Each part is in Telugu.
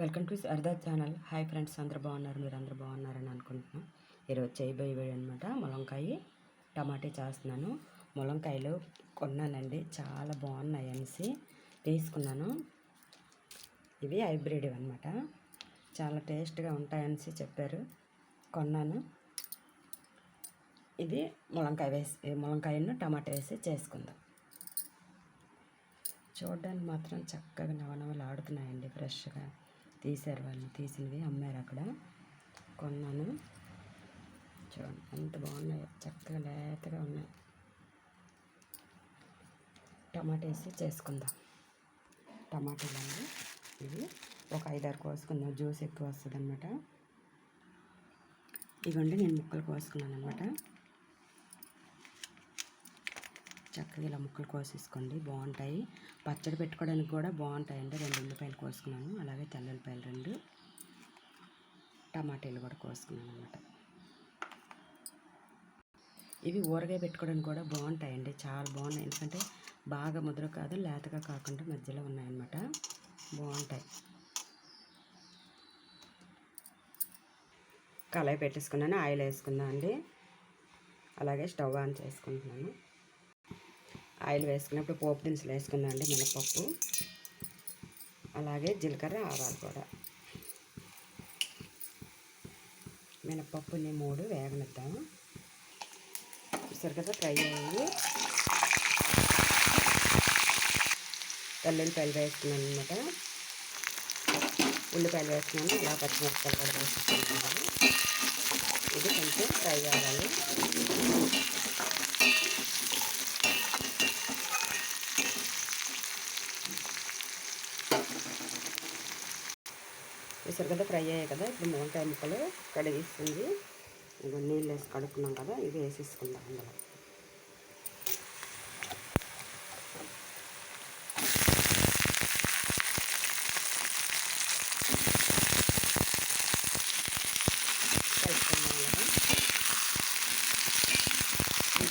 Welcome to Sharada channel. Hi friends అందరు బాగున్నారు? మీరు అందరు బాగున్నారని అనుకుంటున్నాను. ఈరోజు చేయబోయే వేడి అనమాట ములంకాయ టమాటా చేస్తున్నాను. ములంకాయలు కొన్నానండి. చాలా బాగున్నాయి అనేసి తీసుకున్నాను. ఇవి హైబ్రిడ్ అనమాట చాలా టేస్ట్గా ఉంటాయనేసి చెప్పారు. కొన్నాను. ఇది ములంకాయ వేసి ములంకాయను టమాటా వేసి చేసుకుందాం. చూడడానికి మాత్రం చక్కగా నవనవలు ఆడుతున్నాయండి ఫ్రెష్గా. తీశారు వాళ్ళు తీసినవి అమ్మారు అక్కడ. కొన్నాను. చూడండి ఎంత బాగున్నాయో చక్కగా లేతగా ఉన్నాయి. టమాటా వేసి చేసుకుందాం. టమాటాలు ఇవి ఒక ఐదారు కోసుకుందాం. జ్యూస్ ఎక్కువ వస్తుంది అనమాట ఇవ్వండి నేను ముక్కలు కోసుకున్నాను అనమాట చక్కగా ఇలా ముక్కలు కోసేసుకోండి. బాగుంటాయి. పచ్చడి పెట్టుకోవడానికి కూడా బాగుంటాయండి. రెండు ఉల్లిపాయలు కోసుకున్నాను. అలాగే తెల్లుల్లిపాయలు రెండు. టమాటాలు కూడా కోసుకున్నాను అనమాట ఇవి ఊరగాయ పెట్టుకోవడానికి కూడా బాగుంటాయండి. చాలా బాగున్నాయి. ఎందుకంటే బాగా ముద్ర కాదు లేతగా కాకుండా మధ్యలో ఉన్నాయన్నమాట. బాగుంటాయి. కళాయి పెట్టేసుకున్నాను. ఆయిల్ వేసుకున్నాను అండి అలాగే స్టవ్ ఆన్ చేసుకుంటున్నాను. ఆయిల్ వేసుకున్నప్పుడు పోపు దినుసులు వేసుకుందాం అండి మినపప్పు. అలాగే జీలకర్ర ఆవాలు కూడా. మినపప్పుని మూడు వేగనిద్దాము చూసారు కదా ఫ్రై అయ్యి తెల్లుల్లిపాయలు వేసుకున్నాను అనమాట ఉల్లిపాయలు వేసుకున్నాను ఇలా పచ్చిమిరపకాయలు కూడా వేసుకున్నాను ఇది కొంచెం ఫ్రై అవ్వాలి. చూసారు కదా ఫ్రై అయ్యాయి కదా ఇప్పుడు వంకాయ ముక్కలు కడిగిస్తుంది ఇక నీళ్ళు వేసి కడుక్కున్నాం కదా ఇది వేసేసుకుందాం అందులో. కలుపుకున్నాం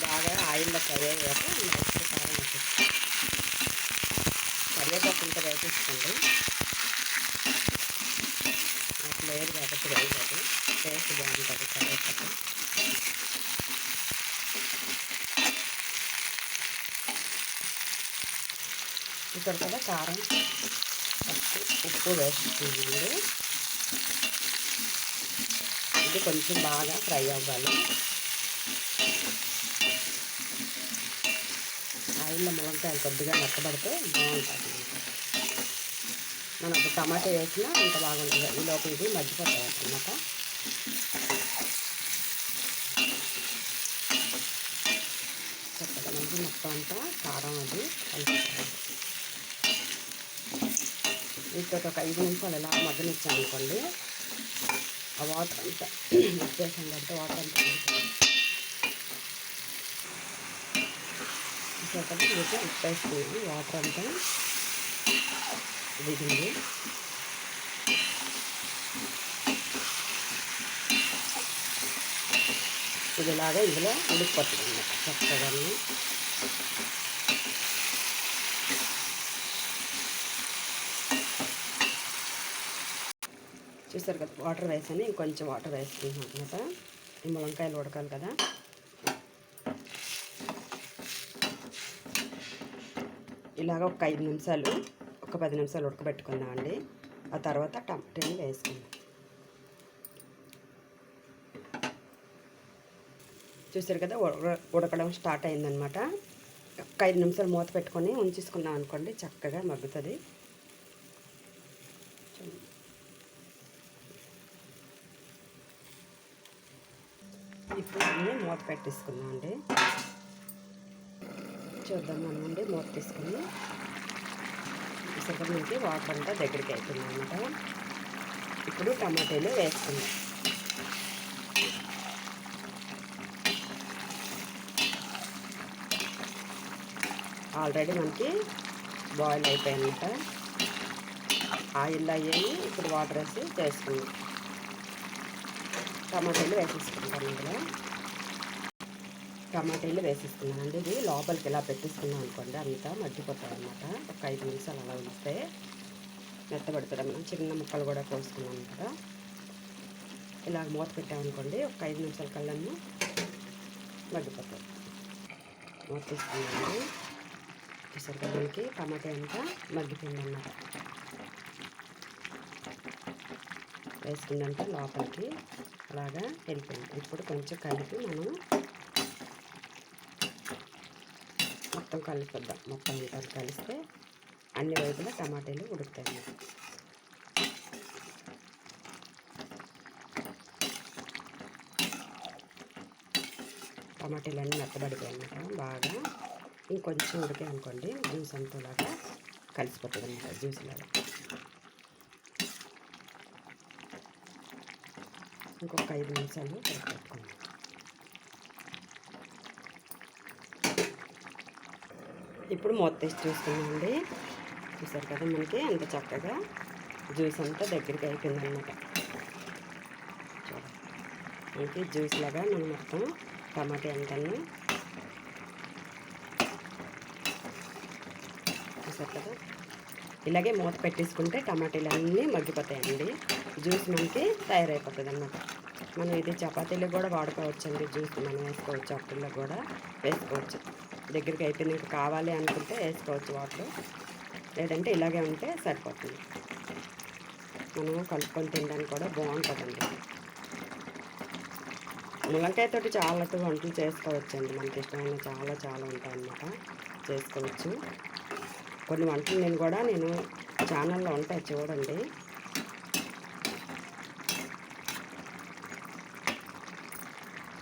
బాగా ఆయిల్లో ఫ్రై అయ్యాక నెక్స్ట్ కారం వేసేస్తాం కరివేపాకు వేసేసుకోండి. నాకు లేదు కాబట్టి వేయలేదు టేస్ట్ బాగుంటుంది కరివేపాకు ఇక్కడ కూడా కారం ఉప్పు వేసుకున్నాను ఇది కొంచెం బాగా ఫ్రై అవ్వాలి ఆయిల్లో ములంకాయలు కొద్దిగా మెత్తబడితే బాగుంటుంది మనం ఇప్పుడు టమాటా వేసినా ఇంత బాగుంటుంది. ఈ లోపల ఇది మర్చిపోతాయి అనమాట చక్కగా మంచి మొత్తం అంతా కారం అది కలుపుకోవాలి వీటితో ఒక ఐదు నిమిషాలు ఇలా మగ్గనిచ్చాం అనుకోండి. ఆ వాటర్ అంతా వచ్చేసాం కాబట్టి వాటర్ అంతా చక్కగా మీకు వాటర్ అంతా వేసింది. ఇదిలాగా ఇందులో ఉడికిపోతుంది అన్నమాట చక్కగా చూసారు కదా వాటర్ వేసాను ఇంకొంచెం వాటర్ వేసుకుంటున్నాను అనమాట ఈ ములంకాయలు ఉడకాలి కదా. ఇలాగ ఒక ఐదు నిమిషాలు ఒక పది నిమిషాలు ఉడకబెట్టుకుందాం అండి. ఆ తర్వాత టమాటాని వేసుకుందాం. చూసారు కదా ఉడకడం స్టార్ట్ అయిందనమాట ఒక ఐదు నిమిషాలు మూత పెట్టుకొని ఉంచేసుకున్నాం అనుకోండి చక్కగా మగ్గుతుంది. ఇప్పుడు అన్నీ మూత పెట్టేసుకున్నాం అండి. చూద్దాం మనం మూత తీసుకుని. ఇసుక నుంచి వాటర్ అంతా దగ్గరికి అవుతుందన్నమాట ఇప్పుడు టమాటాలు వేసుకుందాం. ఆల్రెడీ మనకి బాయిల్ అయిపోయాయన్నమాట ఆయిల్ అయ్యాయి ఇప్పుడు వాటర్ వేసి చేసుకుందాం. టమాటాలు వేసేసుకుంటాం ఇందులో. టమాటాలు వేసేసుకున్నాను అండి. ఇది లోపలికి ఇలా పెట్టేసుకున్నాం అనుకోండి అంతా మగ్గిపోతాయి అనమాట ఒక ఐదు నిమిషాలు అలా ఉంచితే మెత్తబడుతుంది మనం చిన్న ముక్కలు కూడా కోసుకున్నాం కదా. ఇలాగ మూత పెట్టామనుకోండి ఒక ఐదు నిమిషాల కళ్ళను మగ్గిపోతుంది మూత తీసుకున్నామండి చూసారు కదా మనకి టమాటా అంతా మగ్గిపోయింది అన్నమాట. వేసుకుందంటే లోపలికి. అలాగా వెళ్ళిపోయింది. ఇప్పుడు కొంచెం కలిపి మనం మొత్తం కలుపుద్దాం. మొత్తం అంతా కలిస్తే అన్ని వైపులా టమాటాలు ఉడుకుతాయి అన్నమాట. టమాటాలు అన్నీ మెత్తబడిపోయాయి అన్నమాట. బాగా ఇంకొంచెం ఉడికాయి అనుకోండి జ్యూస్ అంతలాగా కలిసిపోతుంది అన్నమాట జ్యూస్ లాగా. ఇంకొక ఐదు నిమిషాలు పెట్టుకుందాం ఇప్పుడు మూత తీసి చూస్తున్నామండి చూసారు కదా మనకి ఎంత చక్కగా జ్యూస్ అంతా దగ్గరికి అయిపోయింది అనమాట మనకి జ్యూస్ లాగా మనం మొత్తం టమాటా ఎంతను. చూసారు కదా? ఇలాగే మూత పెట్టేసుకుంటే టమాటాలు అన్నీ మగ్గిపోతాయండి. జ్యూస్ మనకి తయారైపోతుంది అన్నమాట మనం ఇది చపాతీలు కూడా వాడుకోవచ్చు అండి జ్యూస్ మనం వేసుకోవచ్చు అప్పుల్లో కూడా వేసుకోవచ్చు. దగ్గరికి అయిపోయినాక కావాలి అనుకుంటే వేసుకోవచ్చు వాటర్. లేదంటే ఇలాగే ఉంటే సరిపోతుంది. మనం కలుపుకొని తినడానికి కూడా బాగుంటుందండి. ములంకాయతోటి చాలా వంటలు చేసుకోవచ్చండి. మనకి ఇష్టమైన చాలా చాలా ఉంటాయన్నమాట. చేసుకోవచ్చు. కొన్ని వంటలు నేను కూడా నేను ఛానల్లో ఉంటాయి చూడండి.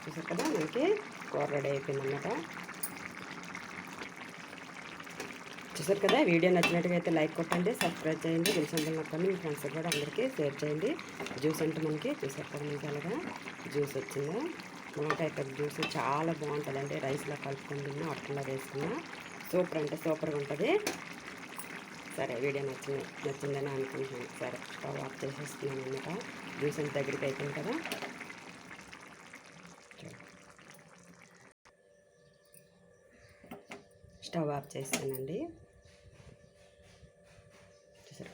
చూసారు కదా మనకి కూర రెడీ అయిపోయిందన్నమాట అన్నమాట చూసారు కదా వీడియో నచ్చినట్టుగా అయితే లైక్ కొట్టండి సబ్స్క్రైబ్ చేయండి. గిలిసంబల్ నొక్కండి మీ ఫ్రెండ్స్ కూడా అందరికీ షేర్ చేయండి. జ్యూస్ అంటే మనకి చూసారు కదా మీకు అలాగా జ్యూస్ వచ్చింది. మునక్కాయ పెద్ద జ్యూస్ చాలా బాగుంటుందండి. రైస్లో కలుపుకొని తిన్నా అట్లా వేసుకున్నా. సూపర్ అంటే సూపర్గా ఉంటుంది. సరే వీడియో నచ్చింది నచ్చిందని అనుకుంటున్నాను. సరే స్టవ్ ఆఫ్ చేసేస్తున్నాను అనమాట జ్యూస్ అంత దగ్గరికి అయిపోయింది కదా. స్టవ్ ఆఫ్ చేస్తానండి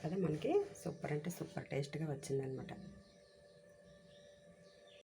కదా మనకి సూపర్ అంటే సూపర్ టేస్ట్గా వచ్చిందనమాట